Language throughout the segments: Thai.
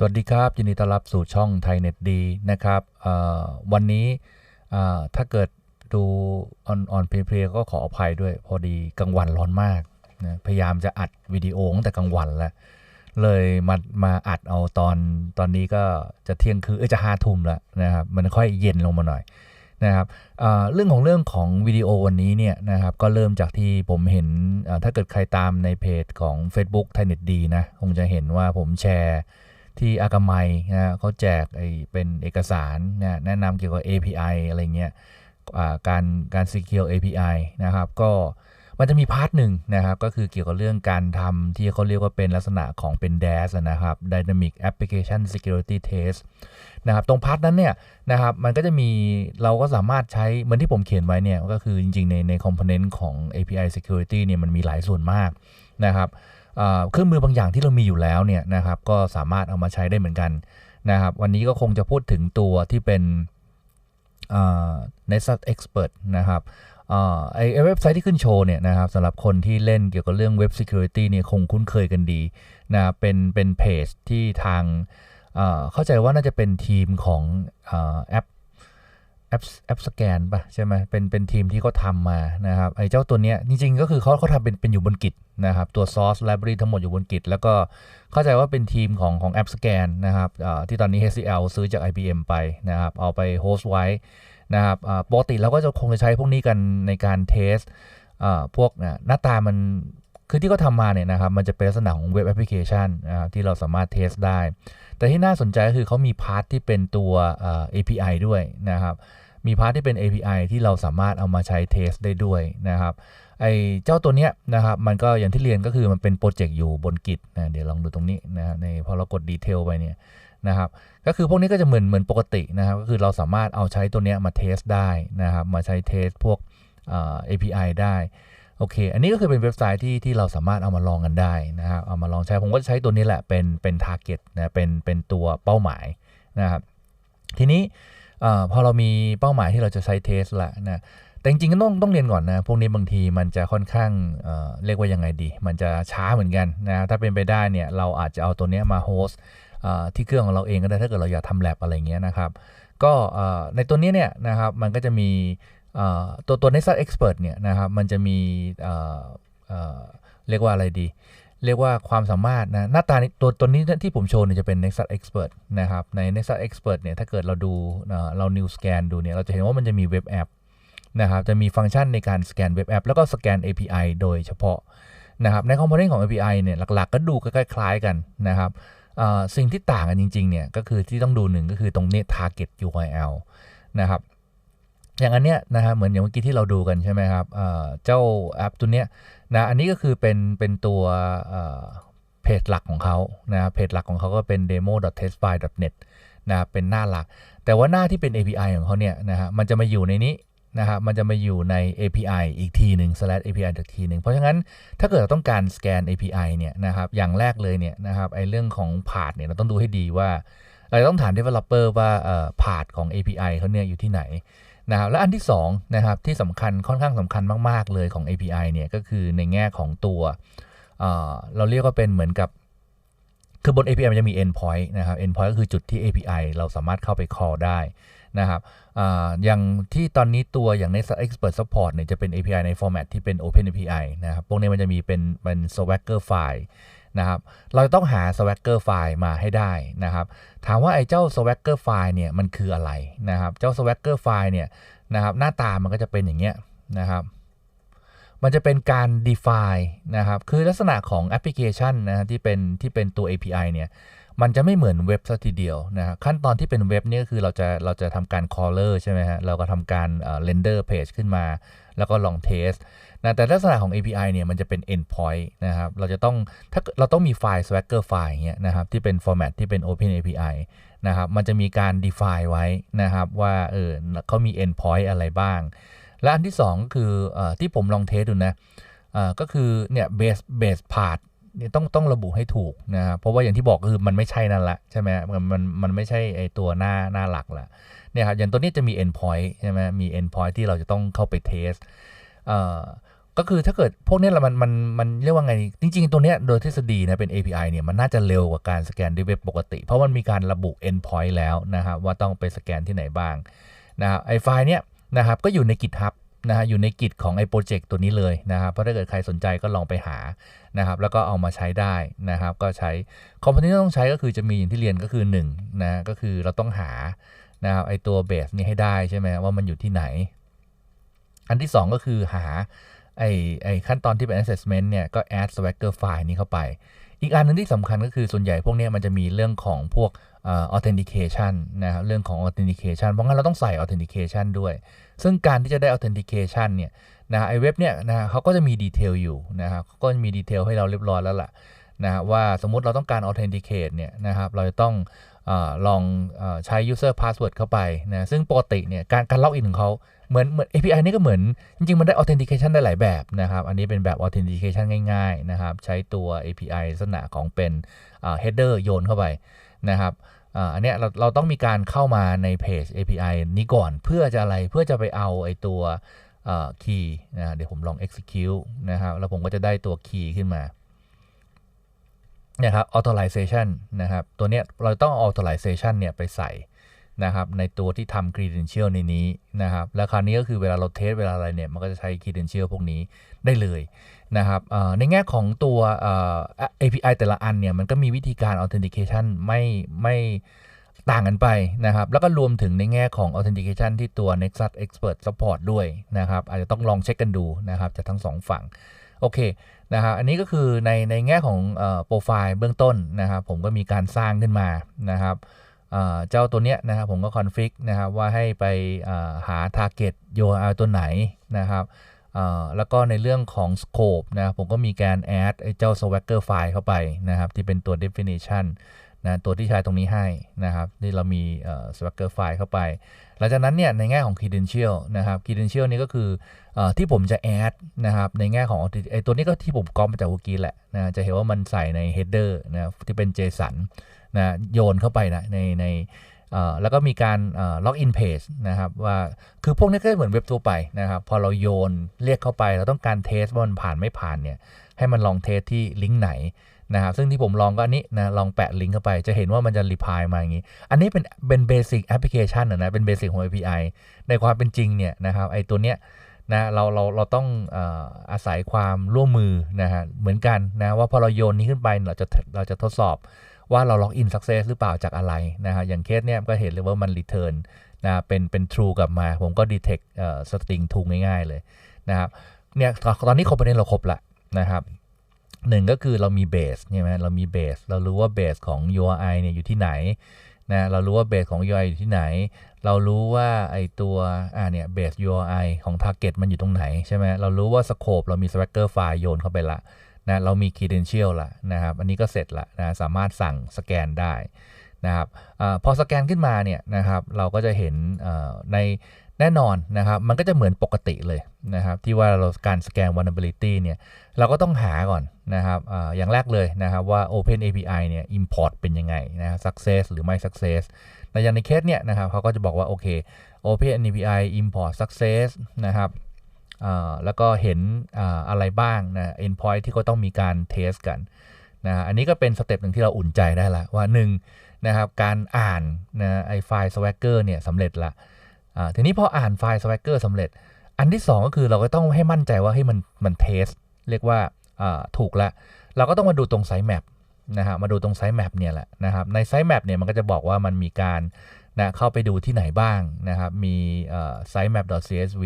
สวัสดีครับยินดีต้อนรับสู่ช่องไทยเน็ตดีนะครับวันนี้ถ้าเกิดดูออนออนเพลย์ก็ขออภัยด้วย พอดีกลางวันร้อนมากนะพยายามจะอัดวิดีโอตั้งแต่กลางวันแล้ว เลยมามาอัดเอาตอนตอนนี้ก็จะเที่ยงคืนเออจะห้าทุ่มแล้วนะครับมันค่อยเย็นลงมาหน่อยนะครับเรื่องของเรื่องของวิดีโอวันนี้เนี่ยนะครับก็เริ่มจากที่ผมเห็นถ้าเกิดใครตามในเพจของ Facebook ไทยเน็ตดีนะคงจะเห็นว่าผมแชร์ ที่อากาไมยนะเขาแจกไอ้เป็นเอกสารนะแนะนำเกี่ยวกับ API อะไรเงี้ยการการ secure API นะครับ ก็มันจะมีพาร์ทหนึ่งนะครับ ก็คือเกี่ยวกับเรื่องการทำที่เขาเรียกว่าเป็นลักษณะของเป็น DAS นะครับ Dynamic Application Security Test นะครับ ตรงพาร์ทนั้นเนี่ยนะครับ มันก็จะมีเราก็สามารถใช้ เหมือนที่ผมเขียนไว้เนี่ย ก็คือจริงๆ ในใน component ของ API Security เนี่ยมันมีหลายส่วนมากนะครับ เครื่องมือบางอย่างที่เรามีอยู่แล้วเนี่ยนะครับก็สามารถเอามาใช้ได้เหมือนกันนะครับ วันนี้ก็คงจะพูดถึงตัวที่เป็นอ่า Nexus Expert นะครับอไอเว็บไซต์ที่ขึ้นโชว์เนี่ยนะครับสำหรับคนที่เล่นเกี่ยวกับเรื่อง Web Security เนี่ยคงคุ้นเคยกันดีนะเป็นเป็นเพจที่ทางเข้าใจว่าน่าจะเป็นทีมของแอป แอปแอปสแกนป่ะใช่ไหมเป็นเป็นทีมที่เขาทำมานะครับไอ้เจ้าตัวเนี้ยจริงๆก็คือเขาเขาทำเป็นเป็นอยู่บนกิจนะครับตัว source library ทั้งหมดอยู่บนกิจแล้วก็เข้าใจว่าเป็นทีมของของแอปสแกนนะครับที่ตอนนี้ HCL ซื้อจาก IBM ไปนะครับเอาไปโฮสต์ไว้นะครับปกติเราก็จะคงจะใช้พวกนี้กันในการเทสพวกนะหน้าตามัน คือที่เขาทำมาเนี่ยนะครับมันจะเป็นลักษณะของเว็บแอปพลิเคชันนะครับที่เราสามารถเทสได้ แต่ที่น่าสนใจก็คือเขามีพาร์ทที่เป็นตัว API ด้วยนะครับมีพาร์ทที่เป็น API ที่เราสามารถเอามาใช้เทสได้ด้วยนะครับไอ้เจ้าตัวเนี้ยนะครับมันก็อย่างที่เรียนก็คือมันเป็นโปรเจกต์อยู่บนกิจนะเดี๋ยวลองดูตรงนี้นะในพอเรากดดีเทลไปเนี่ยนะครับก็คือพวกนี้ก็จะเหมือนเหมือนปกตินะครับก็คือเราสามารถเอาใช้ตัวเนี้ยมาเทสได้นะครับมาใช้เทสพวก API ได้ โอเค อันนี้ก็คือเป็นเว็บไซต์ที่ที่เราสามารถเอามาลองกันได้นะครับ เอามาลองใช้ ผมก็ใช้ตัวนี้แหละ เป็นเป็น target นะ เป็น เป็นตัวเป้าหมายนะครับ ทีนี้พอเรามีเป้าหมายที่เราจะใช้เทสละนะ แต่จริงๆก็ต้องต้องเรียนก่อนนะ พวกนี้บางทีมันจะค่อนข้างเเรียกว่ายังไงดี มันจะช้าเหมือนกันนะ ถ้าเป็นไปได้เนี่ย เราอาจจะเอาตัวนี้มาโฮสต์ที่เครื่องของเราเองก็ได้ ถ้าเกิดเราอยากทำแลบอะไรเงี้ยนะครับ ก็ในตัวนี้เนี่ยนะครับ มันก็จะมี ตัวตัว Nexus Expert เนี่ยนะครับมันจะมีเรียกว่าอะไรดี เรียกว่าความสามารถนะหน้าตาตัวตัวนี้ที่ผมโชว์เนี่ยจะเป็น Nexus Expert นะครับใน Nexus Expert เนี่ยถ้าเกิดเราดูเรา New Scan ดูเนี่ยเราจะเห็นว่ามันจะมีเว็บแอปนะครับจะมีฟังก์ชันในการสแกนเว็บแอปแล้วก็สแกน API โดยเฉพาะนะครับในคอมโพเนนต์ของ API เนี่ยหลักๆ ก็ดูคล้ายๆกันนะครับสิ่งที่ต่างกันจริงๆเนี่ยก็คือที่ต้องดูหนึ่งก็คือตรงนี้ target URL นะครับ อย่างอันเนี้ยนะฮะเหมือนอย่างเมื่อกี้ที่เราดูกันใช่ไหมครับเจ้าแอปตัวเนี้ยนะอันนี้ก็คือเป็นเป็นตัวเพจหลักของเขานะเพจหลักของเขาก็เป็น demo.testfile.net นะเป็นหน้าหลัก แต่ว่าหน้าที่เป็น API ของเขาเนี่ยนะฮะมันจะมาอยู่ในนี้นะครับมันจะมาอยู่ใน API อีกทีหนึ่ง slash API อีกทีหนึ่งเพราะฉะนั้นถ้าเกิดเราต้องการสแกน API เนี่ยนะครับอย่างแรกเลยเนี่ยนะครับไอ้เรื่องของพา t เนี่ยเราต้องดูให้ดีว่า เราต้องถาม developer ว่าเอ่อพา t ของ API เขาเนี่ยอยู่ที่ไหน นะครับและอันที่2นะครับที่สำคัญค่อนข้างสำคัญมาก ๆ เลยของ API เนี่ยก็คือในแง่ของตัวเเราเรียกว่าเป็นเหมือนกับ คือบน API มันจะมี endpoint นะครับ endpoint ก็คือจุดที่ API เราสามารถเข้าไป call ได้นะครับออย่างที่ตอนนี้ตัวอย่างใน Expert Support เนี่ยจะเป็น API ใน format ที่เป็น Open API นะครับ พวกนี้มันจะมีเป็นเป็น Swagger file นะครับเราต้องหา Swagger file มาให้ได้นะครับถามว่าไอ้เจ้า Swagger file เนี่ยมันคืออะไรนะครับเจ้า Swagger file เนี่ยนะครับหน้าตามันก็จะเป็นอย่างเงี้ยนะครับมันจะเป็นการ define นะครับคือลักษณะของแอปพลิเคชันนะที่เป็นที่เป็นตัว API เนี่ยมันจะไม่เหมือนเว็บซะทีเดียวนะครับขั้นตอนที่เป็นเว็บนี่ก็คือเราจะเราจะทำการ caller ใช่ไหมฮะเราก็ทำการ render page ขึ้นมา แล้วก็ลองเทสนะแต่ลักษณะของ API เนี่ยมันจะเป็น endpoint นะครับเราจะต้องถ้าเราต้องมีไฟล์ Swagger file อย่างเงี้ยนะครับที่เป็น format ที่เป็น Open API นะครับมันจะมีการ define ไว้นะครับว่าเออเขามี endpoint อะไรบ้าง และอันที่ 2 ก็คืออที่ผมลองเทสดูนะก็คือเนี่ย base base part เนี่ยต้องต้องระบุให้ถูกนะครับเพราะว่าอย่างที่บอกคือมันไม่ใช่นั่นละใช่ไหมมันมันมันไม่ใช่ไอตัวหน้าหน้าหลักละเนี่ยครับอย่างตัวนี้จะมี endpoint ใช่ไหมมี endpoint ที่เราจะต้องเข้าไปเทสเอ่อก็คือถ้าเกิดพวกนี้ยเรามันมันมันเรียกว่าไง จริง ๆ ตัวเนี้ยโดยทฤษฎีนะเป็น API เนี่ยมันน่าจะเร็วกว่าการสแกนด้วยเว็บปกติ เพราะมันมีการระบุ endpoint แล้วนะครับว่าต้องไปสแกนที่ไหนบ้างนะครับไอไฟล์เนี้ยนะครับก็อยู่ใน GitHub นะฮะอยู่ในกิจของไอ้โปรเจกต์ตัวนี้เลยนะครับ เพราะถ้าเกิดใครสนใจก็ลองไปหานะครับ แล้วก็เอามาใช้ได้นะครับ ก็ใช้คอมโพเนนต์ที่ต้องใช้ก็คือจะมีอย่างที่เรียนก็คือ1นะก็คือเราต้องหา นะครับไอตัวเบสนี้ให้ได้ใช่ไหมว่ามันอยู่ที่ไหน อันที่ 2 ก็คือหาไอไอขั้นตอนที่เป็น assessment เนี่ยก็ add swagger file นี้เข้าไป อีกอันนึงที่สำคัญก็คือส่วนใหญ่พวกนี้มันจะมีเรื่องของพวก authentication นะครับเรื่องของ authentication เพราะงั้นเราต้องใส่ authentication ด้วย ซึ่งการที่จะได้ authentication เนี่ยนะไอเว็บเนี่ยนะเขาก็จะมีดีเทลอยู่นะครับก็จะมีดีเทลให้เราเรียบร้อยแล้วล่ะ นะว่าสมมุติเราต้องการ authenticate เนี่ยนะครับเราจะต้องอลองอใช้ user password เข้าไปนะซึ่งปกติเนี่ยการการล็อกอินของเขาเหมือนเหมือน API นี่ก็เหมือน จริง ๆ มันได้ authentication ได้หลายแบบนะครับ อันนี้เป็นแบบ authentication ง่าย ๆ นะครับ ใช้ตัว API ลักษณะของเป็น header โยนเข้าไปนะครับอันนี้เราเราต้องมีการเข้ามาในเพจ API นี้ก่อนเพื่อจะอะไรเพื่อจะไปเอาไอตัวคีย์นะเดี๋ยวผมลอง execute นะครับแล้วผมก็จะได้ตัวคีย์ขึ้นมา นี่ยครับ authorization นะครับ ตัวเนี้ยเราต้อง authorization เนี่ยไปใส่นะครับในตัวที่ทำ credential ในนี้นะครับ แล้วคราวนี้ก็คือเวลาเราเทสเวลาอะไรเนี่ย มันก็จะใช้ credential พวกนี้ได้เลยนะครับในแง่ของตัว API แต่ละอันเนี่ย มันก็มีวิธีการ authentication ไม่ไม่ต่างกันไปนะครับ แล้วก็รวมถึงในแง่ของ authentication ที่ตัว Nexus Expert Support ด้วยนะครับ อาจจะต้องลองเช็คกันดูนะครับจากทั้ง2ฝั่ง โอเคนะครับอันนี้ก็คือในในแง่ของโปรไฟล์เบื้องต้นนะครับ ผมก็มีการสร้างขึ้นมานะครับเจ้าตัวเนี้ยนะครับผมก็คอนฟิกนะครับว่าให้ไปหา target URL ตัวไหนนะครับแล้วก็ในเรื่องของ scope นะผมก็มีการ add ไอ้เจ้า swagger file เข้าไปนะครับ ที่เป็นตัว definition นะตัวที่ใช้ตรงนี้ให้นะครับที่เรามี swagger file เข้าไป หลังจากนั้นเนี่ยในแง่ของ credential นะครับ credential นี้ก็คืออที่ผมจะ add นะครับในแง่ของไอตัวนี้ก็ที่ผมก๊อปมาจากเมื่อกี้แหละนะจะเห็นว่ามันใส่ใน header นะที่เป็น JSON นะโยนเข้าไปนะในในแล้วก็มีการล็อกอินเพจนะครับว่าคือพวกนี้ก็เหมือนเว็บทั่วไปนะครับ พอเราโยนเรียกเข้าไป เราต้องการเทสว่ามันผ่านไม่ผ่านเนี่ยให้มันลองเทสที่ลิงก์ไหน นะครับซึ่งที่ผมลองก็อันนี้นะลองแปะลิงก์เข้าไป จะเห็นว่ามันจะรีพายมาอย่างนี้ อันนี้เป็นเป็นเบสิกแอปพลิเคชันนะเป็นเบสิกของ API ในความเป็นจริงเนี่ยนะครับไอตัวเนี้ยนะเราเราเราต้องอาศัยความร่วมมือนะฮะเหมือนกันนะว่าพอเราโยนนี้ขึ้นไปเราจะเราจะทดสอบว่าเราล็อกอินสักเซสหรือเปล่าจากอะไรนะฮะอย่างเคสเนี้ยก็เห็นเลยว่ามันรีเทิร์นนะเป็นเป็น true กลับมา ผมก็ detect เอ่อ string ถูง่ายๆเลยนะครับเนี่ยตอนนี้คอมโพเนนต์เราครบละนะครับ หนึ่งก็คือเรามีเบสใช่ไหมเรามีเบสเรารู้ว่าเบสของ UI เนี่ยอยู่ที่ไหนนะเรารู้ว่าเบสของ UI อยู่ที่ไหน เรารู้ว่าไอตัวอ่าเนี่ยเบส UI ของ target มันอยู่ตรงไหนใช่ไหมเรารู้ว่า scope เรามี swagger file โยนเข้าไปละนะเรามี credential ละนะครับอันนี้ก็เสร็จละนะสามารถสั่งสแกนได้นะครับอพอสแกนขึ้นมาเนี่ยนะครับเราก็จะเห็นใน แน่นอนนะครับมันก็จะเหมือนปกติเลยนะครับที่ว่าเราการสแกน vulnerability เนี่ยเราก็ต้องหาก่อนนะครับออย่างแรกเลยนะครับว่า Open API เนี่ย import เป็นยังไงนะ success หรือไม่ success ในอย่างในเคสเนี่ยนะครับเขาก็จะบอกว่า โอเค Open API import success นะครับแล้วก็เห็นอะไรบ้างนะ endpoint ที่ก็ต้องมีการเทสกันนะอันนี้ก็เป็นสเต็ปหนึ่งที่เราอุ่นใจได้ละว่า1นะครับการอ่านนะไอไฟล์ swagger เนี่ยสำเร็จละ ทีนี้พออ่านไฟล์ swagger สำเร็จ อันที่ 2 ก็คือเราก็ต้องให้มั่นใจว่าให้มันมันเทส เรียกว่าถูกแล้วเราก็ต้องมาดูตรงไซต์แมปนะฮะมาดูตรงไซต์แมปเนี่ยแหละนะครับในไซต์แมปเนี่ยมันก็จะบอกว่ามันมีการนะเข้าไปดูที่ไหนบ้างนะครับมี sitemap.csv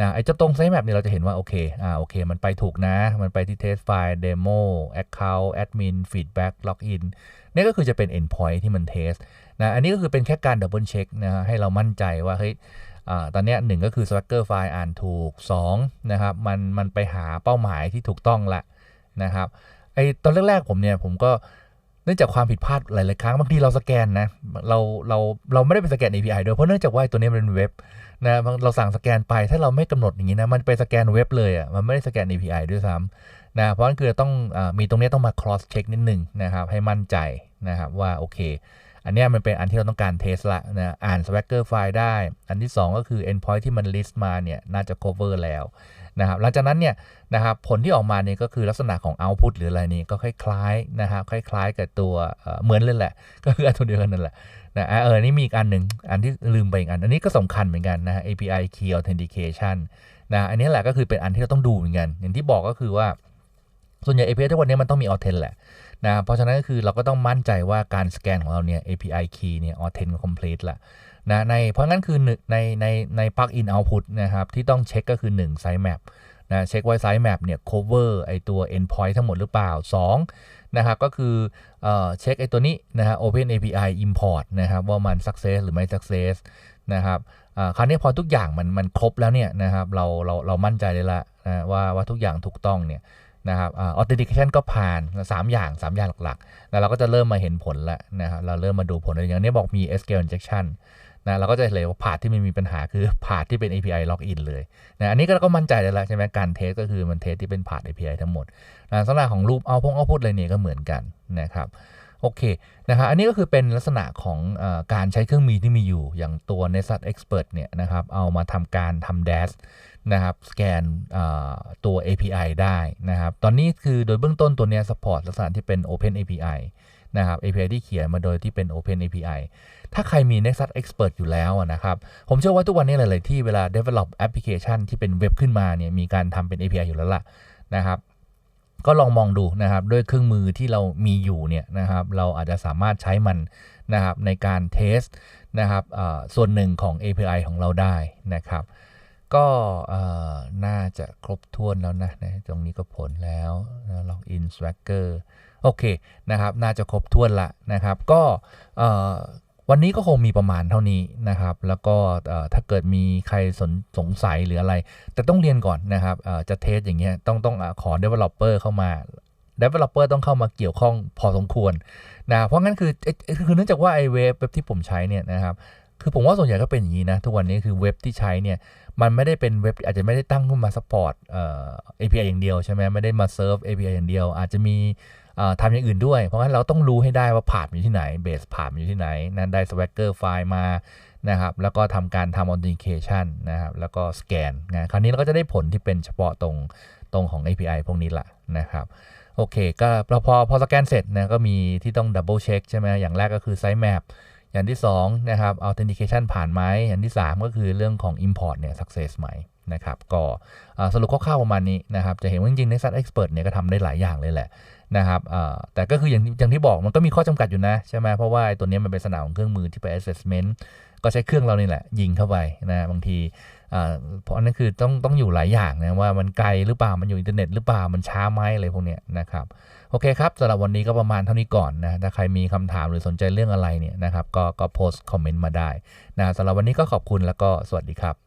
นะไอ้เจ้าตรงไซต์แมปเนี่ยเราจะเห็นว่า โอเคอ่าโอเค มันไปถูกนะ มันไปที่เทสไฟล์เดโมแอคเคาท์แอดมินฟีดแบ็กล็อกอินนี่ก็คือจะเป็น endpoint ที่มันเทส นะอันนี้ก็คือเป็นแค่การดับเบิลเช็คนะฮะให้เรามั่นใจว่าเฮ้ยตอนนี้หนึ่งก็คือ Swagger ไฟล์อ่านถูก2นะครับมันมันไปหาเป้าหมายที่ถูกต้องละนะครับไอตอนแรกๆผมเนี่ยผมก็เนื่องจากความผิดพลาดหลายๆครั้งบางทีเราสแกนนะเราเราเราไม่ได้ไปสแกน API ด้วยเพราะเนื่องจากว่าตัวนี้เป็นเว็บนะเราสั่งสแกนไปถ้าเราไม่กำหนดอย่างนี้นะมันไปสแกนเว็บเลยอะมันไม่ได้สแกน API ด้วยซ้ำนะเพราะนั่นคือต้องอมีตรงนี้ต้องมา cross check นิดนึงนะครับให้มั่นใจนะครับว่าโอเค อันนี้มันเป็นอันที่เราต้องการเทสละนะอ่าน Swagger ไฟล์ได้ อันที่ 2 ก็คือ endpoint ที่มัน list มาเนี่ยน่าจะ cover แล้วนะครับหลังจากนั้นเนี่ยนะครับผลที่ออกมาเนี่ยก็คือลักษณะของ output หรืออะไรนี่ก็คล้ายๆนะครับคล้ายๆ กับตัวเหมือนเลยแหละ ก็คืออันตัวเดียวกันนั่นแหละนะอะเออนี่มีอีกอันหนึ่งอันที่ลืมไปอีกอัน อันนี้ก็สำคัญเหมือนกันนะ API Key Authentication นะอันนี้แหละก็คือเป็นอันที่เราต้องดูเหมือนกัน อย่างที่บอกก็คือว่าส่วนใหญ่ API ทุกวันนี้มันต้องมี a u t h e n แหละ นะเพราะฉะนั้นก็คือเราก็ต้องมั่นใจว่าการสแกนของเราเนี่ย API Key เนี่ย Authent complete ละนะในเพราะงั้นคือหนึ่งในในใน plug-in output นะครับที่ต้องเช็คก็คือ 1 sitemap นะเช็คไว้ sitemap เนี่ย cover ไอตัว endpoint ทั้งหมดหรือเปล่า 2 นะครับ ก็คือเอเช็คไอตัวนี้นะฮะ Open API Import นะครับ ว่ามัน success หรือไม่ success นะครับคราวนี้พอทุกอย่างมันมันครบแล้วเนี่ยนะครับเราเราเรามั่นใจเลยละนะว่าว่าทุกอย่างถูกต้องเนี่ย นะครับอ่า authentication ก็ผ่าน 3 อย่าง 3 อย่างหลักๆ แล้วเราก็จะเริ่มมาเห็นผลแล้วนะครับเราเริ่มมาดูผลอย่างนี้บอกมี SQL injection นะเราก็จะเห็นเลยว่าพาดที่มันมีปัญหาคือพาดที่เป็น API login เลยนะอันนี้ก็ก็มั่นใจเลยละใช่ไหมการเทสก็คือมันเทสที่เป็นพาด API ทั้งหมดนะลักษณะของรูปเอาพงเอาพูดอะไรเนี่ยก็เหมือนกันนะครับ โอเคนะครับอันนี้ก็คือเป็นลักษณะของอการใช้เครื่องมือที่มีอยู่ อย่างตัว Nest Expert เนี่ยนะครับเอามาทำการทำ DAS นะครับสแกนตัว API ได้นะครับตอนนี้คือโดยเบื้องต้นตัวเนี้ย support ลักษณะที่เป็น Open API นะครับ API ที่เขียนมาโดยที่เป็น Open API ถ้าใครมี Nexus Expert อยู่แล้วนะครับ ผมเชื่อว่าทุกวันนี้หลาย ๆ ที่เวลา develop application ที่เป็นเว็บขึ้นมาเนี่ยมีการทำเป็น API อยู่แล้วล่ะนะครับ ก็ลองมองดูนะครับด้วยเครื่องมือที่เรามีอยู่เนี่ยนะครับเราอาจจะสามารถใช้มันนะครับในการเทสนะครับส่วนหนึ่งของ API ของเราได้นะครับ ก็น่าจะครบถ้วนแล้วนะนะตรงนี้ก็ผลแล้วล็อกอิน Swagger โอเคนะครับ น่าจะครบถ้วนละนะครับ ก็ วันนี้ก็คงมีประมาณเท่านี้นะครับ แล้วก็ถ้าเกิดมีใครสนสงสัยหรืออะไร แต่ต้องเรียนก่อนนะครับจะเทสอย่างเงี้ยต้องต้องขอ developer เข้ามา developer ต้องเข้ามาเกี่ยวข้องพอสมควรนะเพราะงั้นคือคือเนื่องจากว่าไอเว็บที่ผมใช้เนี่ยนะครับคือผมว่าส่วนใหญ่ก็เป็นอย่างนี้นะทุกวันนี้คือเว็บที่ใช้เนี่ยมันไม่ได้เป็นเว็บอาจจะไม่ได้ตั้งขึ้นมา support เอ่อ API อย่างเดียวใช่ไหมไม่ได้มา serve API อย่างเดียว อาจจะมี ทำอย่างอื่นด้วย เพราะงั้นเราต้องรู้ให้ได้ว่าผ่านอยู่ที่ไหนเบสผ่านอยู่ที่ไหนนั้นได้ swagger ไฟล์มานะครับแล้วก็ทำการทำ authentication นะครับแล้วก็สแกนนะคราวนี้เราก็จะได้ผลที่เป็นเฉพาะตรงตรงของ API พวกนี้แหละนะครับโอเคก็พอพอสแกนเสร็จนะก็มีที่ต้อง double check ใช่ไหมอย่างแรกก็คือ sitemap อย่างที่2นะครับ authentication ผ่านไหมอย่างที่ 3 ก็คือเรื่องของ import เนี่ย success ไหมนะครับ ก็สรุปคร่าวๆประมาณนี้นะครับ จะเห็นว่าจริงๆ Nexus Expert เนี่ยก็ทำได้หลายอย่างเลยแหละ นะครับแต่ก็คืออย่างอย่างที่บอกมันก็มีข้อจำกัดอยู่นะใช่ไหมเพราะว่าตัวนี้มันเป็นสนามของเครื่องมือที่ไป assessment ก็ใช้เครื่องเรานี่แหละ ยิงเข้าไปนะบางทีเพราะนั่นคือต้องต้องอยู่หลายอย่างนะว่ามันไกลหรือเปล่ามันอยู่อินเทอร์เน็ตหรือเปล่ามันช้าไหมอะไรพวกเนี้ยนะครับโอเคครับสำหรับวันนี้ก็ประมาณเท่านี้ก่อนนะถ้าใครมีคำถามหรือสนใจเรื่องอะไรเนี่ยนะครับก็ก็โพสต์คอมเมนต์มาได้นะสำหรับวันนี้ก็ขอบคุณแล้วก็สวัสดีครับ